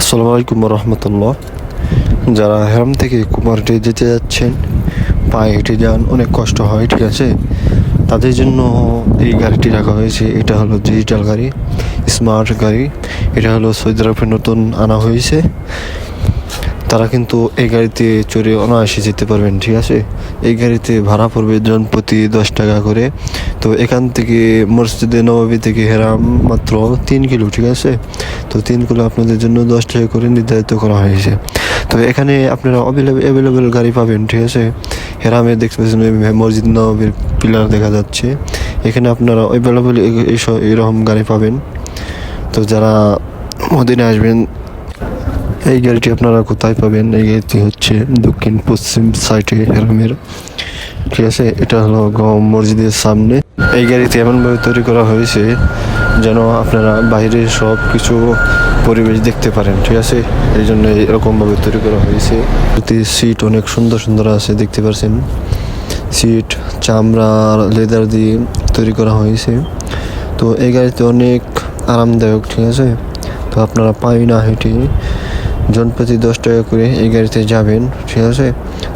আসসালামু আলাইকুম রহমতুল্লাহ যারা হ্যাম থেকে কুমারটে যেতে যাচ্ছেন, পায়ে হেঁটে যান, অনেক কষ্ট হয়, ঠিক আছে? তাদের জন্য এই গাড়িটি রাখা হয়েছে। এটা হলো ডিজিটাল গাড়ি স্মার্ট গাড়ি। এটা হলো সৌদি আরবে নতুন আনা হয়েছে। তারা কিন্তু এই গাড়িতে চড়ে অনায়াসে যেতে পারবেন, ঠিক আছে? এই গাড়িতে ভাড়া পড়বে জন প্রতি দশ টাকা করে। তো এখান থেকে মসজিদে নবাবী থেকে হেরাম মাত্র তিন কিলো, ঠিক আছে? তো তিন কিলো আপনাদের জন্য দশ টাকা করে নির্ধারিত করা হয়েছে। তো এখানে আপনারা অ্যাভেলেবেল গাড়ি পাবেন, ঠিক আছে? হেরামে দেখতে পাচ্ছেন মসজিদ নবাবীর পিলার দেখা যাচ্ছে। এখানে আপনারা অ্যাভেলেবেল এইসব এরকম গাড়ি পাবেন। তো যারা মদিনে আসবেন এই গাড়িটি আপনারা কোথায় পাবেন? এই গাড়িটি হচ্ছে দক্ষিণ পশ্চিম সাইডে হেরামের ঠিক আছে, এটা হলো গম মসজিদের সামনে। এই গাড়িটি এমনভাবে তৈরি করা হয়েছে যেন আপনারা বাইরের সব কিছু পরিবেশ দেখতে পারেন, ঠিক আছে? এই জন্য এরকমভাবে তৈরি করা হয়েছে। সিট অনেক সুন্দর সুন্দর আছে, দেখতে পাচ্ছেন সিট, চামড়া লেদার দিয়ে তৈরি করা হয়েছে। তো এই গাড়িতে অনেক আরামদায়ক, ঠিক আছে? তো আপনারা পাই না হেঁটে জনপ্রতি দশ টাকা করে এই গাড়িতে যাবেন, ঠিক আছে?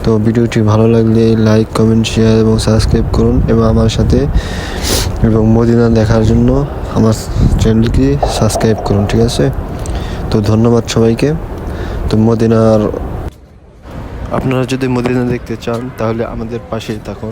তো ভিডিওটি ভালো লাগলে লাইক কমেন্ট শেয়ার এবং সাবস্ক্রাইব করুন এবং আমার সাথে এবং মদিনা দেখার জন্য আমার চ্যানেলকে সাবস্ক্রাইব করুন, ঠিক আছে? তো ধন্যবাদ সবাইকে। তো মদিনার আপনারা যদি মদিনা দেখতে চান, তাহলে আমাদের পাশেই থাকুন।